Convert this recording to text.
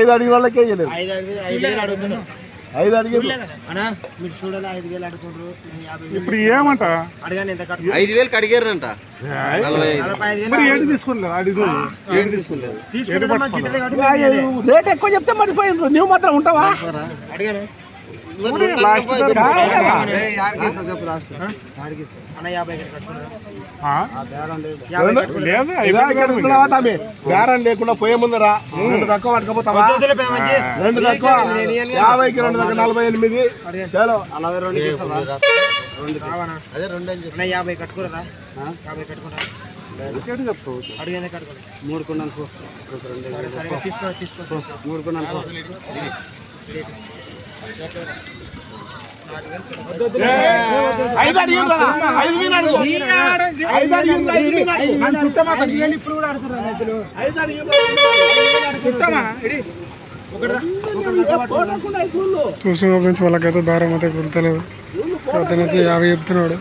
ఐదు అడిగిన వాళ్ళకే ఇవ్వలేదు ఐదు అడిగి మీరు చూడాలి? ఐదు వేలు ఇప్పుడు ఏమంట? అడగాను ఎంత కట్టు ఐదు వేలకు అడిగారంట మరి తీసుకోలేదు అడిగి ఏడు తీసుకోలేదు రేట్ ఎక్కువ చెప్తే మర్చిపోయిండ్రు నువ్వు మాత్రం ఉంటావా? అడిగాను బేరం లేకుండా పోయే ముందరా రెండు తక్కువ పట్టుకపోతావా? రెండు తక్కువ. యాభైకి రెండు తక్కువ నలభై ఎనిమిది. అదే రెండు యాభై కట్టుకోరా యాభై కట్టుకోరా మూడు కొన్నాను మూడు. ఐదు అడిగిండ్రా. ఐదు మీద అడుగు. ఐదు అడిగిండ్రా ఐదు మీద అడుగు. ఇప్పుడు కూడా ఆడుతున్నారు రైతులు ఐదు అడిగిండ్రా. చుట్టమా? చూసిన ఫ్రెండ్స్ వాళ్ళకైతే దారం అయితే కుడతలేదు అతనైతే యాభై చెప్తున్నాడు.